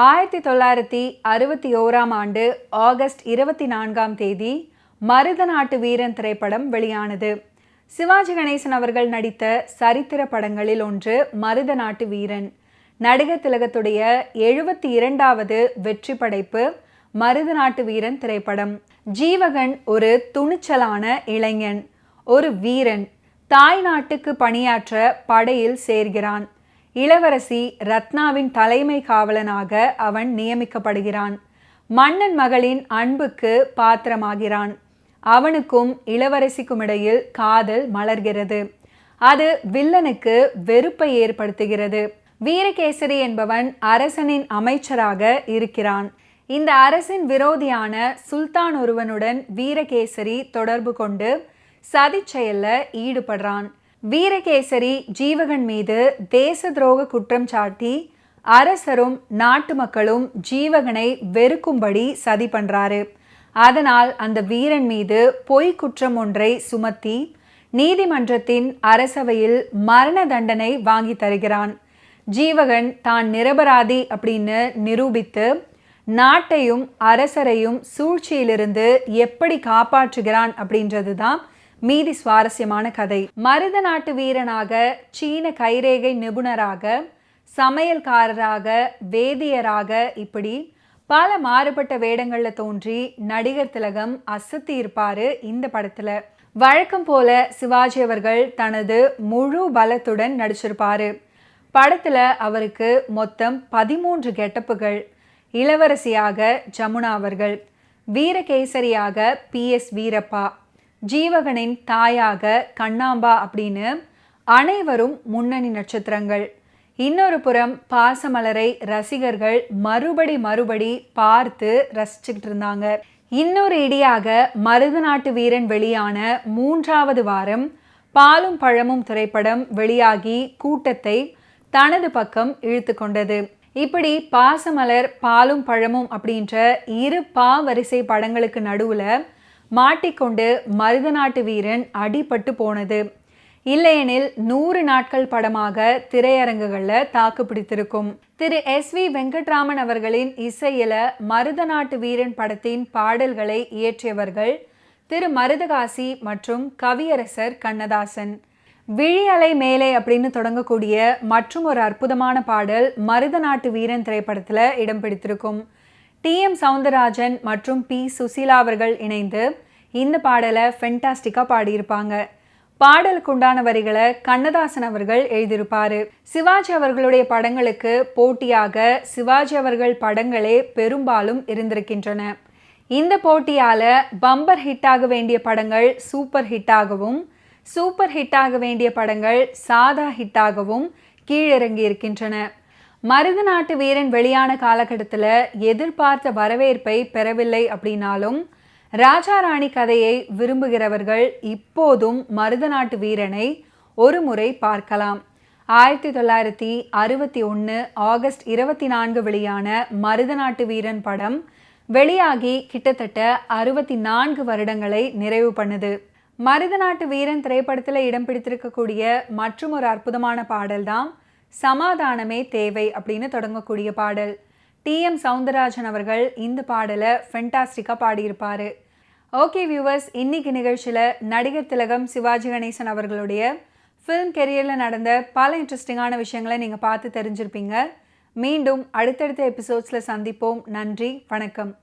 ஆயிரத்தி தொள்ளாயிரத்தி அறுபத்தி ஓராம் ஆண்டு ஆகஸ்ட் இருபத்தி நான்காம் தேதி மருத நாட்டு வீரன் திரைப்படம் வெளியானது. சிவாஜி கணேசன் அவர்கள் நடித்த சரித்திர படங்களில் ஒன்று மருத நாட்டு வீரன். நடிகர் திலகத்துடைய எழுபத்தி இரண்டாவது வெற்றி படைப்பு மருத நாட்டு வீரன் திரைப்படம். ஜீவகன் ஒரு துணிச்சலான இளைஞன் ஒரு வீரன். தாய் நாட்டுக்கு பணியாற்ற படையில் சேர்கிறான். இளவரசி ரத்னாவின் தலைமை காவலனாக அவன் நியமிக்கப்படுகிறான். மன்னன் மகளின் அன்புக்கு பாத்திரமாகிறான். அவனுக்கும் இளவரசிக்கும் இடையில் காதல் மலர்கிறது. அது வில்லனுக்கு வெறுப்பை ஏற்படுத்துகிறது. வீரகேசரி என்பவன் அரசனின் அமைச்சராக இருக்கிறான். இந்த அரசின் விரோதியான சுல்தான் ஒருவனுடன் வீரகேசரி தொடர்பு கொண்டு சதி செயல்ல ஈடுபடுறான். வீரகேசரி ஜீவகன் மீது தேச துரோக குற்றம் சாட்டி அரசரும் நாட்டு மக்களும் ஜீவகனை வெறுக்கும்படி சதி பண்றாரு. அதனால் அந்த வீரன் மீது பொய் குற்றம் ஒன்றை சுமத்தி நீதிமன்றத்தின் அரசவையில் மரண தண்டனை வாங்கி தருகிறான். ஜீவகன் தான் நிரபராதி அப்படின்னு நிரூபித்து நாட்டையும் அரசரையும் சூழ்ச்சியிலிருந்து எப்படி காப்பாற்றுகிறான் அப்படின்றது தான் மீதி சுவாரஸ்யமான கதை. மருத நாட்டு வீரனாக சீன கைரேகை நிபுணராக சமையல்காரராக வேதியராக இப்படி பல மாறுபட்ட வேடங்களில் தோன்றி நடிகர் திலகம் அசத்தி இருப்பாரு இந்த படத்துல. வழக்கம் போல சிவாஜி அவர்கள் தனது முழு பலத்துடன் நடிச்சிருப்பாரு. படத்துல அவருக்கு மொத்தம் பதிமூன்று கெட்டப்புகள். இளவரசியாக ஜமுனா அவர்கள் வீரகேசரியாக பி எஸ் வீரப்பா ஜீவகனின் தாயாக கண்ணாம்பா அப்படின்னு அனைவரும் முன்னணி நட்சத்திரங்கள். இன்னொரு புறம் பாசமலரை ரசிகர்கள் மறுபடி மறுபடி பார்த்து ரசிச்சுக்கிட்டு இருந்தாங்க. இன்னொரு இடியாக மருது நாட்டு வீரன் வெளியான மூன்றாவது வாரம் பாலும் பழமும் திரைப்படம் வெளியாகி கூட்டத்தை தனது பக்கம் இழுத்து கொண்டது. இப்படி பாசமலர் பாலும் பழமும் அப்படின்ற இரு பா வரிசை படங்களுக்கு நடுவில் மாட்டிக்கொண்டு மருத நாட்டு வீரன் அடிபட்டு போனது. இல்லையெனில் நூறு நாட்கள் படமாக திரையரங்குகளில் தாக்கு பிடித்திருக்கும். திரு எஸ் வி வெங்கட்ராமன் அவர்களின் இசையில மருத நாட்டு வீரன் படத்தின் பாடல்களை இயற்றியவர்கள் திரு மருதகாசி மற்றும் கவியரசர் கண்ணதாசன். விழியலை மேலே அப்படின்னு தொடங்கக்கூடிய மற்றும் ஒரு அற்புதமான பாடல் மருத நாட்டு வீரன் திரைப்படத்தில் இடம் பிடித்திருக்கும். டி. எம். சவுந்தரராஜன் மற்றும் பி. சுசீலா அவர்கள் இணைந்து இந்த பாடலை ஃபென்டாஸ்டிக்காக பாடியிருப்பாங்க. பாடலுக்கு உண்டான வரிகளை கண்ணதாசன் அவர்கள் எழுதியிருப்பார். சிவாஜி அவர்களுடைய படங்களுக்கு போட்டியாக சிவாஜி அவர்கள் படங்களே பெரும்பாலும் இருந்திருக்கின்றன. இந்த போட்டியால் பம்பர் ஹிட் ஆக வேண்டிய படங்கள் சூப்பர் ஹிட்டாகவும் சூப்பர் ஹிட் ஆக வேண்டிய படங்கள் சாதா ஹிட்டாகவும் கீழிறங்கி இருக்கின்றன மருது நாட்டு வீரன் வெளியான காலகட்டத்தில் எதிர்பார்த்த வரவேற்பை பெறவில்லை அப்படின்னாலும் ராஜா ராணி கதையை விரும்புகிறவர்கள் இப்போதும் மருத நாட்டு வீரனை ஒரு முறை பார்க்கலாம். ஆயிரத்தி தொள்ளாயிரத்தி அறுபத்தி ஒன்று ஆகஸ்ட் இருபத்தி நான்கு வெளியான மருத நாட்டு வீரன் படம் வெளியாகி கிட்டத்தட்ட அறுபத்தி நான்கு வருடங்களை நிறைவு பண்ணுது. மருத நாட்டு வீரன் திரைப்படத்தில் இடம் பிடித்திருக்கக்கூடிய மற்றும் ஒரு அற்புதமான பாடல் தான் சமாதானமே தேவை அப்படின்னு தொடங்கக்கூடிய பாடல். டி. எம். சவுந்தரராஜன் அவர்கள் இந்த பாடலை ஃபென்டாஸ்டிக்காக பாடியிருப்பார். ஓகே வியூவர்ஸ் இன்னைக்கு நிகழ்ச்சியில் நடிகர் திலகம் சிவாஜி கணேசன் அவர்களுடைய ஃபிலிம் கெரியரில் நடந்த பல இன்ட்ரெஸ்டிங்கான விஷயங்களை நீங்கள் பார்த்து தெரிஞ்சிருப்பீங்க. மீண்டும் அடுத்தடுத்த எபிசோட்ஸில் சந்திப்போம். நன்றி வணக்கம்.